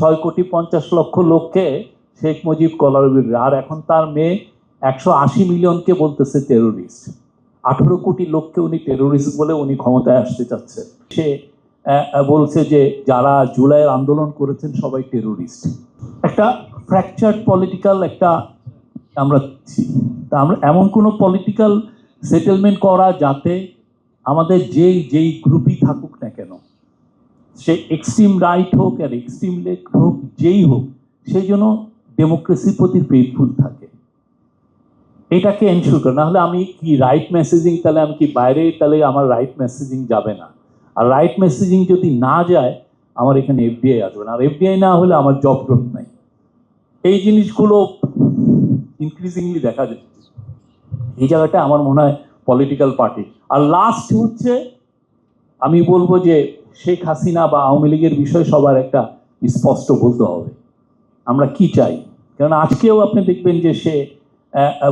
ছয় কোটি পঞ্চাশ লক্ষ লোককে শেখ মুজিব কলার আর এখন তার মেয়ে একশো আশি মিলিয়নকে বলতেছে টেরোরিস্ট আঠেরো কোটি লোককে উনি টেরোরিস্ট বলে উনি ক্ষমতায় আসতে চাচ্ছে। সে বলছে যে যারা জুলাইয়ের আন্দোলন করেছেন সবাই টেরোরিস্ট একটা ফ্র্যাকচার্ড পলিটিক্যাল একটা আমরা তা আমরা এমন কোনো পলিটিক্যাল সেটেলমেন্ট করা যাতে আমাদের যেই যেই কেন সে এক্সট্রিম রাইট হোক আর এক্সট্রিম লেফট হোক, যেই হোক, সেই জন্য ডেমোক্রেসির প্রতি ফেথফুল থাকে। এটাকে এনশিওর করে। নাহলে আমি কি রাইট মেসেজিং তাহলে আমি কি বাইরে, তাহলে আমার রাইট মেসেজিং যাবে না। আর রাইট মেসেজিং যদি না যায়, আমার এখানে এফবিআই আসবে না। আর এফবিআই না হলে আমার জব গ্রোথ নাই। এই জিনিসগুলো ইনক্রিজিংলি দেখা যাচ্ছে এই জায়গাটা আমার মনে হয় পলিটিক্যাল পার্টি আর লাস্ট হচ্ছে, আমি বলব যে শেখ হাসিনা বা আওয়ামী লীগের বিষয় সবার একটা স্পষ্ট বলতে হবে। আমরা কি চাই? কারণ আজকেও আপনি দেখবেন যে সে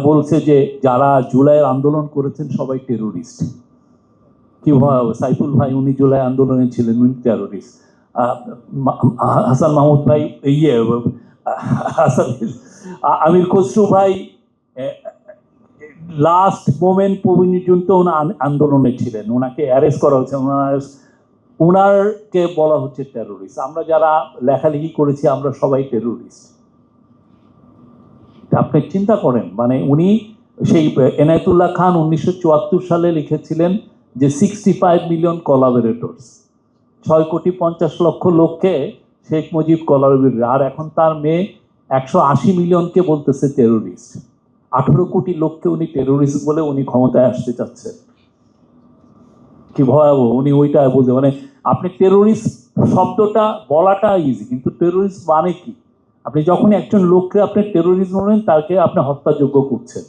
বলছে যে যারা জুলাইয়ের আন্দোলন করেছেন সবাই টেরোরিস্ট কি সাইফুল ভাই উনি জুলাই আন্দোলনে ছিলেন, উনি টেরোরিস্ট হাসান মাহমুদ ভাই ইয়ে আমির খসরু ভাই লাস্ট মোমেন্ট পর্যন্ত ওনা আন্দোলনে ছিলেন। ওনাকে অ্যারেস্ট করা হয়েছে। ওনার ওনারকে বলা হচ্ছে টেরোরিস্ট আমরা যারা লেখালেখি করেছি, আমরা সবাই টেরোরিস্ট আপনি চিন্তা করেন মানে উনি সেই এনায়তুল্লাহ খান উনিশশো চুয়াত্তর সালে লিখেছিলেন যে সিক্সটি ফাইভ মিলিয়ন কোলাবোরেটর্স ছয় কোটি পঞ্চাশ লক্ষ লোককে শেখ মুজিব কোলাবোরেটর আর এখন তার মেয়ে একশো আশি মিলিয়নকে বলতেছে টেরোরিস্ট আঠেরো কোটি লোককে উনি টেরোরিস্ট বলে উনি ক্ষমতায় আসতে চাচ্ছেন। কি ভয়াবহ, উনি ওইটা বলতে মানে আপনি টেরোরিস্ট শব্দটা বলাটা ইজি কিন্তু টেরোরিস্ট মানে কি? আপনি যখন একজন লোককে আপনি টেরোরিস্ট বলেন তাকে আপনি হত্যাযোগ্য করছেন।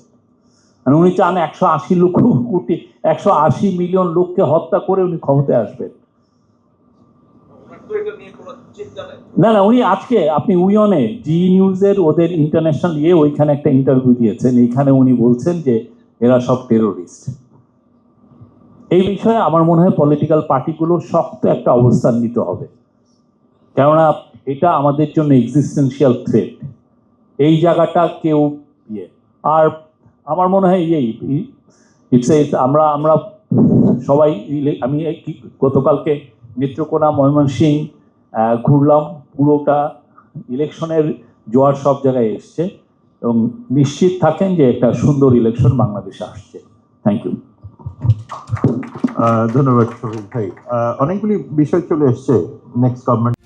মানে উনি চান একশো আশি লক্ষ কোটি, একশো আশি মিলিয়ন লোককে হত্যা করে উনি ক্ষমতায় আসবেন। না না, উনি আজকে আপনি উইয়নে, জি নিউজের ওদের ইন্টারন্যাশনাল ইয়ে ওইখানে একটা ইন্টারভিউ দিয়েছেন। এইখানে উনি বলছেন যে, এরা সব টেরোরিস্ট এই বিষয়ে আমার মনে হয় পলিটিক্যাল পার্টিগুলো শক্ত একটা অবস্থান নিতে হবে। কেননা এটা আমাদের জন্য এক্সিস্টেন্সিয়াল থ্রেট এই জায়গাটা কেউ ইয়ে আর আমার মনে হয় এই ইটস আমরা আমরা সবাই আমি গতকালকে নেত্রকোনা ময়মনসিং ঘুরলাম, পুরোটা ইলেকশনের জোয়ার সব জায়গায় এসছে। এবং নিশ্চিত থাকেন যে একটা সুন্দর ইলেকশন বাংলাদেশে আসছে। থ্যাংক ইউ ধন্যবাদ শফিক ভাই। অনেকগুলি বিষয় চলে এসছে নেক্সট গভর্নমেন্ট